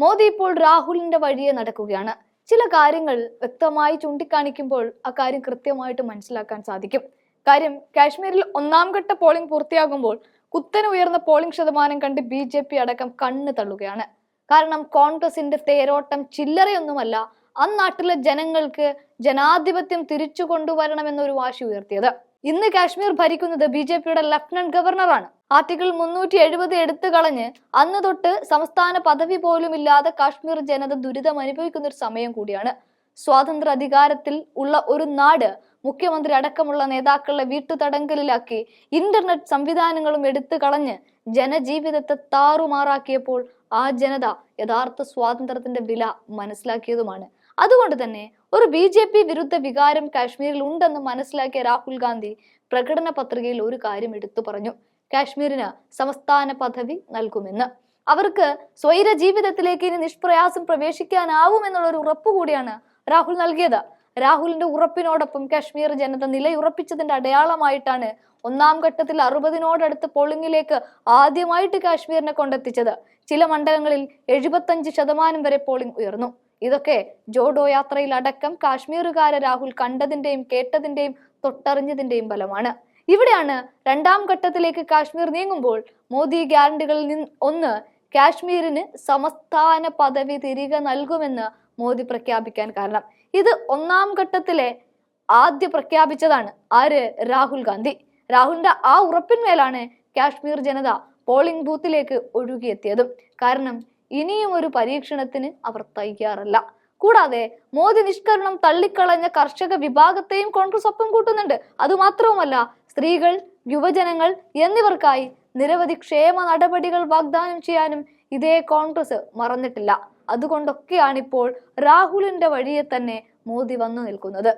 മോദി ഇപ്പോൾ രാഹുലിന്റെ വഴിയെ നടക്കുകയാണ്. ചില കാര്യങ്ങൾ വ്യക്തമായി ചൂണ്ടിക്കാണിക്കുമ്പോൾ ആ കാര്യം കൃത്യമായിട്ട് മനസ്സിലാക്കാൻ സാധിക്കും. കാര്യം കാശ്മീരിൽ ഒന്നാം ഘട്ട പോളിംഗ് പൂർത്തിയാകുമ്പോൾ കുത്തനെ ഉയർന്ന പോളിംഗ് ശതമാനം കണ്ട് ബി ജെ പി അടക്കം കണ്ണ് തള്ളുകയാണ്. കാരണം കോൺഗ്രസിന്റെ തേരോട്ടം ചില്ലറയൊന്നുമല്ല അന്നാട്ടിലെ ജനങ്ങൾക്ക് ജനാധിപത്യം തിരിച്ചു കൊണ്ടുവരണമെന്നൊരു വാശി ഉയർത്തിയത്. ഇന്ന് കാശ്മീർ ഭരിക്കുന്നത് ബി ജെ പിയുടെ ലഫ്റ്റനന്റ് ഗവർണറാണ്. ആർട്ടിക്കിൾ മുന്നൂറ്റി എഴുപത് എടുത്തു കളഞ്ഞ് അന്ന് തൊട്ട് സംസ്ഥാന പദവി പോലും ഇല്ലാതെ കാശ്മീർ ജനത ദുരിതം അനുഭവിക്കുന്ന ഒരു സമയം കൂടിയാണ്. സ്വാതന്ത്ര്യ അധികാരത്തിൽ ഉള്ള ഒരു നാട് മുഖ്യമന്ത്രി അടക്കമുള്ള നേതാക്കളെ വീട്ടുതടങ്കലിലാക്കി ഇന്റർനെറ്റ് സംവിധാനങ്ങളും എടുത്തു കളഞ്ഞ് ജനജീവിതത്തെ താറുമാറാക്കിയപ്പോൾ ആ ജനത യഥാർത്ഥ സ്വാതന്ത്ര്യത്തിന്റെ വില മനസ്സിലാക്കിയതുമാണ്. അതുകൊണ്ട് തന്നെ ഒരു ബി ജെ പി വിരുദ്ധ വികാരം കാശ്മീരിൽ ഉണ്ടെന്ന് മനസ്സിലാക്കിയ രാഹുൽ ഗാന്ധി പ്രകടന പത്രികയിൽ ഒരു കാര്യം എടുത്തു പറഞ്ഞു. കാശ്മീരിന് സംസ്ഥാന പദവി നൽകുമെന്ന്. അവർക്ക് സ്വൈര ജീവിതത്തിലേക്ക് ഇനി നിഷ്പ്രയാസം പ്രവേശിക്കാനാവും എന്നുള്ള ഒരു ഉറപ്പ് കൂടിയാണ് രാഹുൽ നൽകിയത്. രാഹുലിന്റെ ഉറപ്പിനോടൊപ്പം കാശ്മീർ ജനത നിലയുറപ്പിച്ചതിന്റെ അടയാളമായിട്ടാണ് ഒന്നാം ഘട്ടത്തിൽ അറുപതിനോടടുത്ത് പോളിംഗിലേക്ക് ആദ്യമായിട്ട് കാശ്മീരിനെ കൊണ്ടെത്തിച്ചത്. ചില മണ്ഡലങ്ങളിൽ എഴുപത്തഞ്ച് ശതമാനം വരെ പോളിംഗ് ഉയർന്നു. ഇതൊക്കെ ജോഡോ യാത്രയിൽ അടക്കം കാശ്മീരുകാരെ രാഹുൽ കണ്ടതിന്റെയും കേട്ടതിന്റെയും തൊട്ടറിഞ്ഞതിന്റെയും ഫലമാണ്. ഇവിടെയാണ് രണ്ടാം ഘട്ടത്തിലേക്ക് കാശ്മീർ നീങ്ങുമ്പോൾ മോദി ഗ്യാരണ്ടികളിൽ നിന്ന് ഒന്ന് കാശ്മീരിന് സമസ്ഥാന പദവി തിരികെ നൽകുമെന്ന് മോദി പ്രഖ്യാപിക്കാൻ കാരണം. ഇത് ഒന്നാം ഘട്ടത്തിലെ ആദ്യ പ്രഖ്യാപിച്ചതാണ്. ആര്? രാഹുൽ ഗാന്ധി. രാഹുലിന്റെ ആ ഉറപ്പിന്മേലാണ് കാശ്മീർ ജനത പോളിംഗ് ബൂത്തിലേക്ക് ഒഴുകിയെത്തിയതും. കാരണം ഇനിയും ഒരു പരീക്ഷണത്തിന് അവർ തയ്യാറല്ല. കൂടാതെ മോദി നിഷ്കരണം തള്ളിക്കളഞ്ഞ കർഷക വിഭാഗത്തെയും കോൺഗ്രസ് ഒപ്പം കൂട്ടുന്നുണ്ട്. അതുമാത്രവുമല്ല സ്ത്രീകൾ യുവജനങ്ങൾ എന്നിവർക്കായി നിരവധി ക്ഷേമ നടപടികൾ വാഗ്ദാനം ചെയ്യാനും ഇതേ കോൺഗ്രസ് മറന്നിട്ടില്ല. അതുകൊണ്ടൊക്കെയാണിപ്പോൾ രാഹുലിന്റെ വഴിയെ തന്നെ മോദി വന്നു നിൽക്കുന്നത്.